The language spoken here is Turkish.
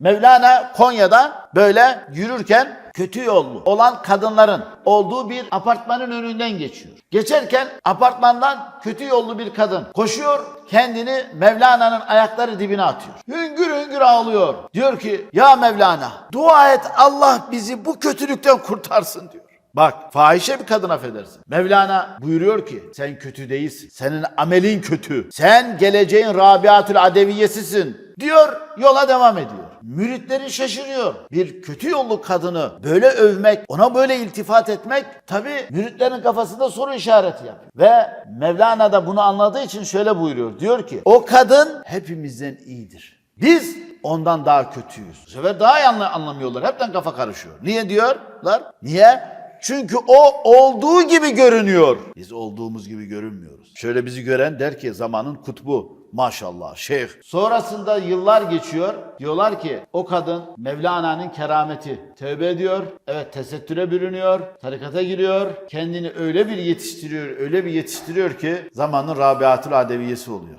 Mevlana Konya'da böyle yürürken kötü yollu olan kadınların olduğu bir apartmanın önünden geçiyor. Geçerken apartmandan kötü yollu bir kadın koşuyor kendini Mevlana'nın ayakları dibine atıyor. Hüngür hüngür ağlıyor. Diyor ki ya Mevlana dua et Allah bizi bu kötülükten kurtarsın diyor. Bak fahişe bir kadın affedersin. Mevlana buyuruyor ki sen kötü değilsin. Senin amelin kötü. Sen geleceğin Rabiatül Adeviyesisin diyor yola devam ediyor. Müritleri şaşırıyor. Bir kötü yollu kadını böyle övmek, ona böyle iltifat etmek tabi müritlerin kafasında soru işareti yapıyor. Ve Mevlana da bunu anladığı için şöyle buyuruyor. Diyor ki o kadın hepimizden iyidir. Biz ondan daha kötüyüz. Bu sefer daha iyi anla- anlamıyorlar. Hepten kafa karışıyor. Niye diyorlar? Niye? Çünkü o olduğu gibi görünüyor. Biz olduğumuz gibi görünmüyoruz. Şöyle bizi gören der ki zamanın kutbu. Maşallah şeyh. Sonrasında yıllar geçiyor. Diyorlar ki o kadın Mevlana'nın kerameti. Tövbe ediyor. Evet tesettüre bürünüyor. Tarikata giriyor. Kendini öyle bir yetiştiriyor, öyle bir yetiştiriyor ki zamanın Rabiatül Adeviyesi oluyor.